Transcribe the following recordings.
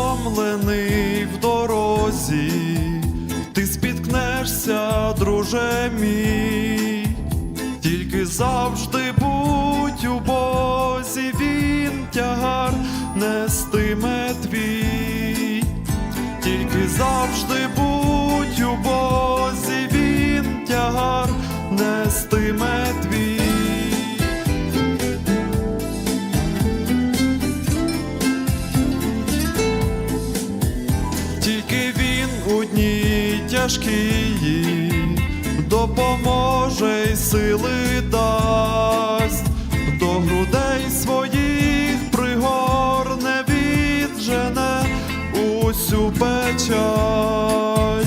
втомлений в дорозі, ти спіткнешся, друже мій, тільки завжди будь у Бозі, він тягар дні тяжкії допоможе й сили дасть, до грудей своїх пригорне віджене усю печаль,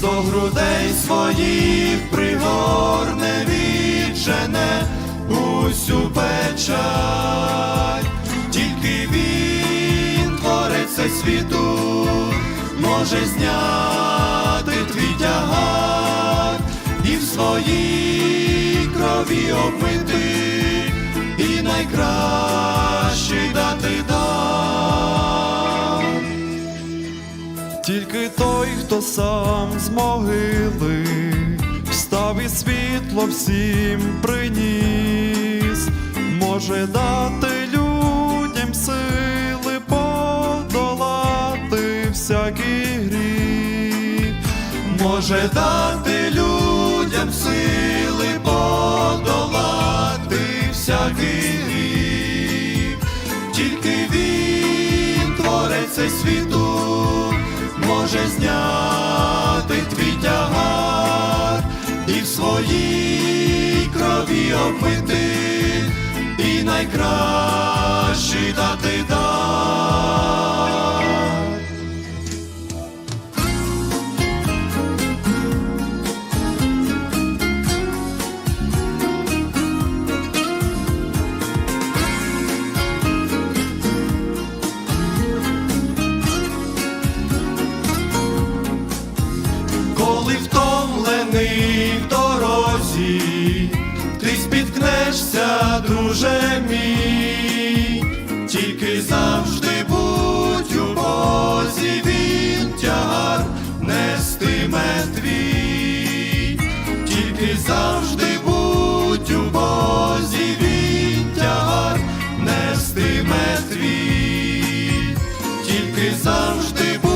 до грудей своїх пригорне віджене усю печаль, тільки він творець світу може зняти своїй крові обмити, і найкращий дати дар. Тільки той, хто сам з могили, встав і світло всім приніс, може дати людям сили подолати всякий гріх, може дати людям сили подолати всякий гріх, тільки він творець цей світу може зняти твій тягар і в своїй крові обмити, друже мій, тільки завжди будь у Бозі він тягар нестиме твій, тільки завжди будь у Бозі він тягар нестиме твій, тільки завжди будь.